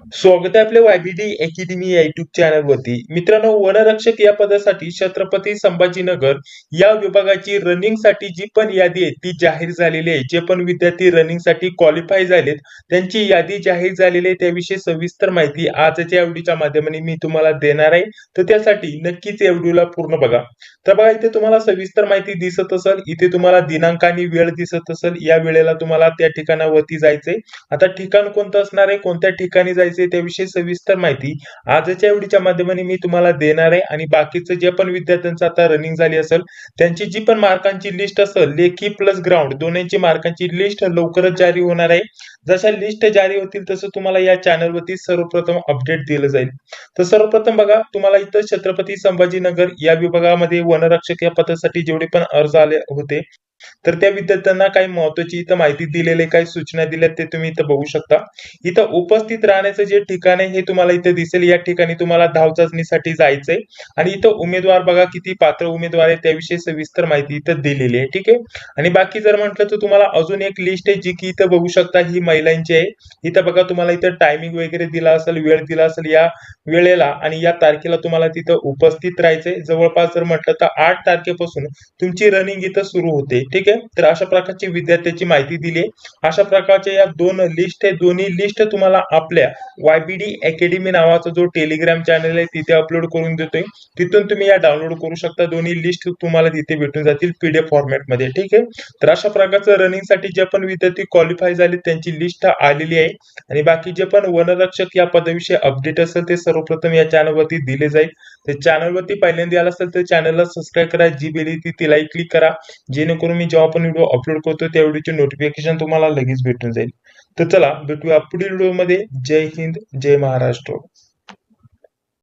स्वागत आहे आपल्या वायबीडी अकॅडमी या युट्यूब चॅनल वरती. मित्रांनो वनरक्षक या पदासाठी छत्रपती संभाजीनगर या विभागाची रनिंगसाठी जी पण यादी आहे ती जाहीर झालेली आहे. जे पण विद्यार्थी रनिंगसाठी क्वालिफाय झालेत त्यांची यादी जाहीर झालेली आहे. त्याविषयी सविस्तर माहिती आजच्या एवढीच्या माध्यमाने मी तुम्हाला देणार आहे. तर त्यासाठी नक्कीच या व्हिडिओला पूर्ण बघा. तर बघा इथे तुम्हाला सविस्तर माहिती दिसत असेल इथे तुम्हाला दिनांक आणि वेळ दिसत असेल या वेळेला तुम्हाला त्या ठिकाणावरती जायचंय. आता ठिकाण कोणतं असणार आहे? कोणत्या ठिकाणी जायचं करायचे त्याविषयी सविस्तर माहिती आजच्या एवढीच्या माध्यमाने मी तुम्हाला देणार आहे. आणि बाकीचं जे पण विद्यार्थ्यांचं आता रनिंग झाली असेल त्यांची जी पण मार्कांची लिस्ट असेल लेखी प्लस ग्राउंड दोन्हीची मार्कांची लिस्ट लवकरच जारी होणार आहे. जशा लिस्ट जारी होतील तसं तुम्हाला या चॅनलवरती सर्वप्रथम अपडेट दिलं जाईल. तर सर्वप्रथम बघा तुम्हाला इथं छत्रपती संभाजीनगर या विभागामध्ये वनरक्षक या पदासाठी जेवढे पण अर्ज आले होते तर त्या विद्यार्थ्यांना काही महत्वाची इथं माहिती दिलेली काही सूचना दिल्या ते तुम्ही इथं बघू शकता. इथं उपस्थित राहण्याचं जे ठिकाण आहे हे तुम्हाला इथे दिसेल. या ठिकाणी तुम्हाला धाव चाचणीसाठी जायचंय. आणि इथं उमेदवार बघा किती पात्र उमेदवार आहे त्याविषयी सविस्तर माहिती इथं दिलेली आहे ठीक आहे? आणि बाकी जर म्हटलं तर तुम्हाला अजून एक लिस्ट आहे जी की इथं बघू शकता ही महिलांची आहे. इथं बघा तुम्हाला इथं टायमिंग वगैरे दिला असेल वेळ दिला असेल या वेळेला आणि या तारखेला तुम्हाला तिथं उपस्थित राहायचंय. जवळपास जर म्हटलं तर आठ तारखेपासून तुमची रनिंग इथं सुरू होते. ठीक आहे? तर अशा प्रकारची विद्यार्थ्याची माहिती दिली आहे. अशा प्रकारच्या या दोन लिस्ट आहे. दोन्ही लिस्ट तुम्हाला आपल्या वायबीडी अकॅडमी नावाचा जो टेलिग्राम चॅनल आहे तिथे अपलोड करून देतोय. तिथून तुम्ही या डाउनलोड करू शकता. दोन्ही लिस्ट तुम्हाला तिथे भेटून जातील पीडीएफ फॉर्मॅटमध्ये ठीक आहे? तर अशा प्रकारचं रनिंगसाठी जे पण विद्यार्थी क्वालिफाय झाले त्यांची लिस्ट आलेली आहे. आणि बाकी जे पण वनरक्षक या पदाविषयी अपडेट असेल ते सर्वप्रथम या चॅनलवरती दिले जाईल. तर चॅनलवरती पहिल्यांदा आला असेल तर चॅनलला सबस्क्राईब करा. जी बेल ती तिलाही क्लिक करा. जेणेकरून मी जेव्हा पण व्हिडिओ अपलोड करतो त्या व्हिडिओचे नोटिफिकेशन तुम्हाला लगेच भेटून जाईल. तर चला भेटूया पुढील व्हिडिओमध्ये जय हिंद जय महाराष्ट्र.